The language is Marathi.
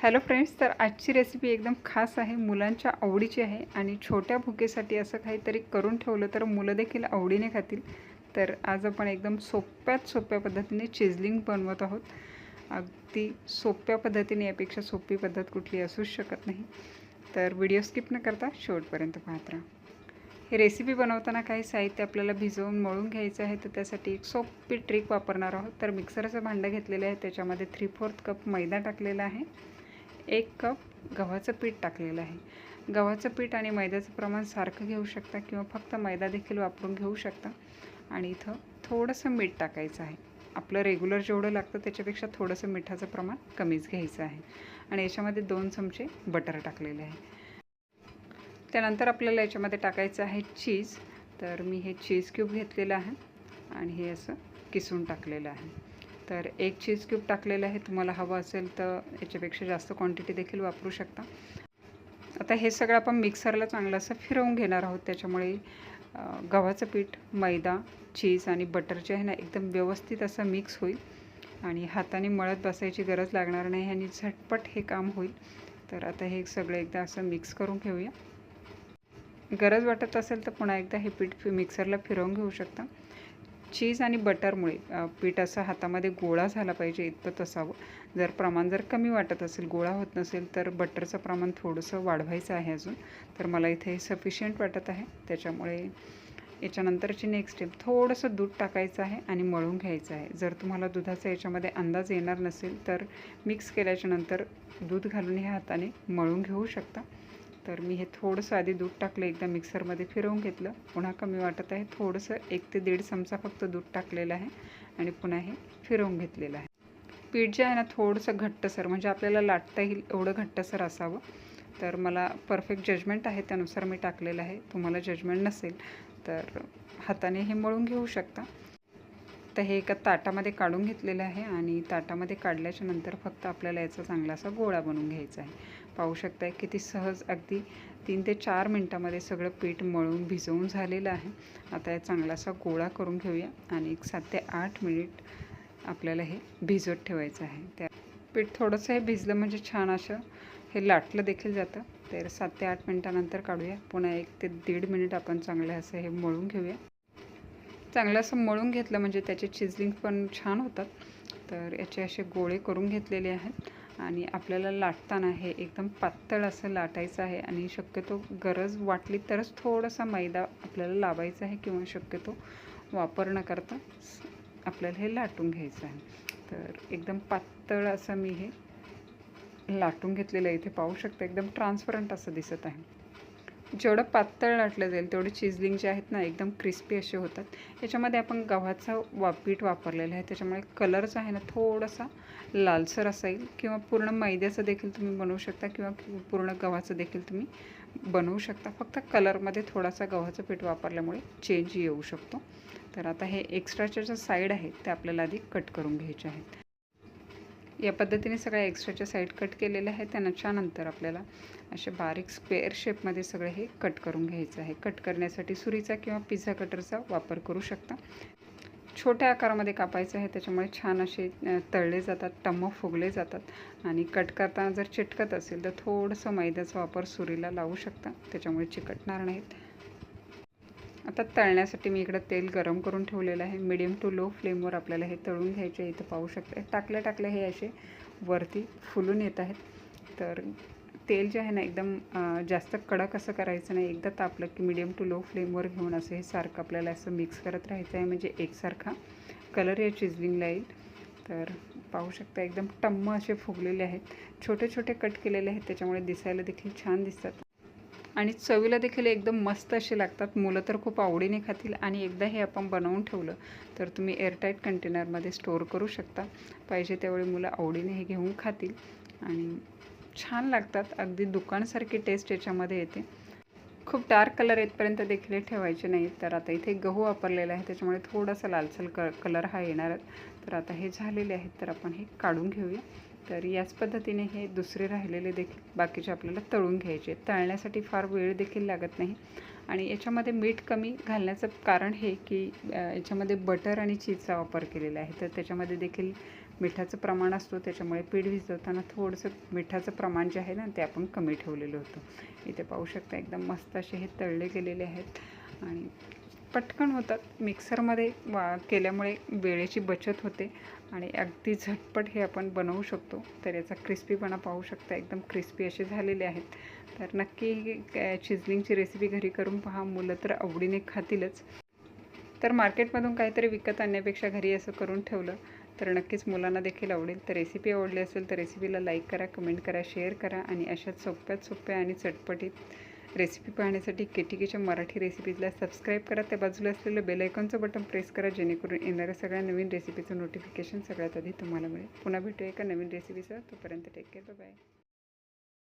हॅलो फ्रेंड्स तर आजची रेसिपी एकदम खास आहे मुलांच्या आवडीची आहे आणि छोट्या भुकेसाठी असं काहीतरी करून ठेवलं तर मुलं देखील आवडीने खातील. तर आज आपण एकदम सोप्यात सोप्या पद्धतीने चिझलिंग बनवत आहोत. अगदी सोप्या पद्धतीने यापेक्षा सोपी पद्धत कुठली असूच शकत नाही. तर व्हिडिओ स्किप न करता शेवटपर्यंत पाहत राहा. हे रेसिपी बनवताना काही साहित्य आपल्याला भिजवून मळून घ्यायचं आहे तर त्यासाठी एक सोपी ट्रिक वापरणार आहोत. तर मिक्सरचं भांडं घेतलेलं आहे त्याच्यामध्ये थ्री फोर्थ कप मैदा टाकलेला आहे. एक कप गव्हाचं पीठ टाकलेलं आहे. गव्हाचं पीठ आणि मैद्याचं प्रमाण सारखं घेऊ शकता किंवा फक्त मैदा देखील वापरून घेऊ शकता. आणि इथं थोडंसं मीठ टाकायचं आहे. आपलं रेग्युलर जेवढं लागतं त्याच्यापेक्षा थोडंसं मिठाचं प्रमाण कमीच घ्यायचं आहे. आणि याच्यामध्ये दोन चमचे बटर टाकलेले आहे. त्यानंतर आपल्याला याच्यामध्ये टाकायचं आहे चीज तर मी हे चीज क्यूब घेतलेलं आहे. आणि हे असं किसून टाकलेलं आहे. तर एक चीज क्यूब टाकलेलं आहे. तुम्हाला हवं असेल तर याच्यापेक्षा जास्त क्वांटिटी देखील वापरू शकता. आता हे सगळं आपण मिक्सरला चांगलं असं फिरवून घेणार आहोत. त्याच्यामुळे गव्हाचं पीठ मैदा चीज आणि बटर जे आहे ना एकदम व्यवस्थित असं मिक्स होईल. आणि हाताने मळत बसायची गरज लागणार नाही आणि झटपट हे काम होईल. तर आता हे सगळं एकदा असं मिक्स करून घेऊया. गरज वाटत असेल तर पुन्हा एकदा हे पीठ मिक्सरला फिरवून घेऊ शकता. चीज आणि बटरमुळे पीठ असं हातामध्ये गोळा झाला पाहिजे इतपत असावं. जर प्रमाण जर कमी वाटत असेल गोळा होत नसेल तर बटरचं प्रमाण थोडंसं वाढवायचं आहे अजून. तर मला इथे सफिशियंट वाटत आहे. त्याच्यामुळे याच्यानंतरची नेक्स्ट स्टेप थोडंसं दूध टाकायचं आहे आणि मळून घ्यायचं आहे. जर तुम्हाला दुधाचा याच्यामध्ये अंदाज येणार नसेल तर मिक्स केल्याच्यानंतर दूध घालून ह्या हाताने मळून घेऊ शकता. तर मी हे थोडंसं आधी दूध टाकलं एकदा मिक्सरमध्ये फिरवून घेतलं. पुन्हा कमी वाटत आहे. थोडंसं एक ते दीड चमचा फक्त दूध टाकलेलं आहे आणि पुन्हा हे फिरवून घेतलेलं आहे. पीठ जे आहे ना थोडंसं घट्टसर म्हणजे आपल्याला लाटता येईल एवढं घट्टसर असावं. तर मला परफेक्ट जजमेंट आहे त्यानुसार मी टाकलेलं आहे. तुम्हाला जजमेंट नसेल तर हाताने हे मळून घेऊ शकता. तर हे एका ताटामध्ये काढून घेतलेलं आहे आणि ताटामध्ये काढल्याच्या नंतर फक्त आपल्याला याचा चांगला असा गोळा बनवून घ्यायचा आहे. पाहू शकताय किती सहज अगदी तीन ते चार मिनटामध्ये सगळं पीठ मळून भिजवून झालेलं आहे. आता या चांगलासा गोळा करून घेऊया आणि एक सात ते आठ मिनिट आपल्याला हे भिजवत ठेवायचं आहे. त्या पीठ थोडंसं हे भिजलं म्हणजे छान असं हे लाटलं देखील जातं. तर सात ते आठ मिनटानंतर काढूया. पुन्हा एक ते दीड मिनिट आपण चांगलं असं हे मळून घेऊया. चांगलं असं मळून घेतलं म्हणजे त्याचे चिजलिंग पण छान होतात. तर याचे असे गोळे करून घेतलेले आहेत. आणि आपल्याला लाटताना हे एकदम पातळ असं लाटायचं आहे आणि शक्यतो गरज वाटली तरच थोडासा मैदा आपल्याला लावायचा आहे किंवा शक्यतो वापर न करता आपल्याला हे लाटून घ्यायचं आहे. तर एकदम पातळ असं मी हे लाटून घेतलेलं आहे. इथे पाहू शकता एकदम ट्रान्सपरंट असं दिसत आहे. जेवढं पातळ लाटलं जाईल तेवढे चिजलिंग जे आहेत ना एकदम क्रिस्पी असे होतात. याच्यामध्ये आपण गव्हाचं वा पीठ वापरलेलं आहे. त्याच्यामुळे कलर जो आहे ना थोडासा लालसर असाईल किंवा पूर्ण मैद्याचं देखील तुम्ही बनवू शकता किंवा पूर्ण गव्हाचं देखील तुम्ही बनवू शकता. फक्त कलरमध्ये थोडासा गव्हाचं पीठ वापरल्यामुळे चेंज येऊ शकतो. तर आता हे एक्स्ट्राच्या ज्या साईड आहेत त्या आपल्याला आधी कट करून घ्यायचे आहेत. या पद्धतीने सगळ्या एक्स्ट्राच्या साईड कट केलेल्या आहेत. त्याच्यानंतर आपल्याला असे बारीक स्क्वेअर शेपमध्ये सगळं हे कट करून घ्यायचं आहे. कट करण्यासाठी सुरीचा किंवा पिझ्झा कटरचा वापर करू शकता. छोट्या आकारामध्ये कापायचं आहे. त्याच्यामुळे छान असे तळले जातात टम्म फुगले जातात आणि कट करताना जर चिटकत असेल तर थोडंसं मैद्याचा वापर सुरीला लावू शकता. त्याच्यामुळे चिकटणार नाहीत. आता तळण्यासाठी मी इकडं तेल गरम करून ठेवलेलं आहे. मिडियम टू लो फ्लेमवर आपल्याला हे तळून घ्यायचे इथं पाहू शकता. टाकल्या टाकल्या हे असे वरती फुलून येत आहेत. तर तेल जे आहे ना एकदम जास्त कडक असं करायचं नाही. एकदा तापलं की मिडियम टू लो फ्लेमवर घेऊन असं हे सारखं आपल्याला असं मिक्स करत राहायचं आहे. म्हणजे एकसारखा. कलर या चिजलिंगला येईल तर पाहू शकता एकदम टम्म असे फुगलेले आहेत. छोटे छोटे कट केलेले आहेत. त्याच्यामुळे दिसायला देखील छान दिसतात. आणि चवीला देखील एकदम मस्त असे लागतात. मुलं तर खूप आवडीने खातील आणि एकदा हे आपण बनवून ठेवलं तर तुम्ही एअरटाईट कंटेनरमध्ये स्टोअर करू शकता. पाहिजे त्यावेळी मुलं आवडीने हे घेऊन खातील आणि छान लागतात. अगदी दुकानसारखी टेस्ट याच्यामध्ये येते. खूप डार्क कलर येतपर्यंत देखील ठेवायचे नाही. तर आता इथे गहू वापरलेला आहे. त्याच्यामुळे थोडासा लालसर क कलर हा येणार तर आता हे झालेले आहेत. तर आपण हे काढून घेऊया. तर याच पद्धतीने हे दुसरे राहिलेले देखील बाकीचे आपल्याला तळून घ्यायचे. तळण्यासाठी फार वेळ देखील लागत नाही. आणि याच्यामध्ये मीठ कमी घालण्याचं कारण हे की याच्यामध्ये बटर आणि चीजचा वापर केलेला आहे. तर त्याच्यामध्ये देखील मिठाचं प्रमाण असतो. त्याच्यामुळे पीठ भिजवताना थोडंसं मिठाचं प्रमाण जे आहे ना ते आपण कमी ठेवलेलं होतं. इथे पाहू शकता एकदम मस्त असे हे तळले गेलेले आहेत. आणि पटकन होतात. मिक्सरमध्ये वा केल्यामुळे वेळेची बचत होते आणि अगदी झटपट हे आपण बनवू शकतो. तर याचा क्रिस्पीपणा पाहू शकता. एकदम क्रिस्पी असे झालेले आहेत. तर नक्की ही चिझलिंगची रेसिपी घरी करून पहा. मुलं तर आवडीने खातीलच. तर मार्केटमधून काहीतरी विकत आणण्यापेक्षा घरी असं करून ठेवलं तर नक्कीच मुलांना देखील आवडेल. तर रेसिपी आवडली असेल तर रेसिपीला लाईक करा कमेंट करा शेअर करा आणि अशाच सोप्यात सोप्या आणि चटपटीत रेसिपी पाहण्यासाठी केटीकेच्या मराठी रेसिपीजला सबस्क्राईब करा. त्या बाजूला असलेलं बेलायकॉनचं बटन प्रेस करा जेणेकरून येणाऱ्या सगळ्या नवीन रेसिपीचं नोटिफिकेशन सगळ्यात आधी तुम्हाला मिळेल. पुन्हा भेटूया एका नवीन रेसिपीसह तोपर्यंत टेक केअर बाय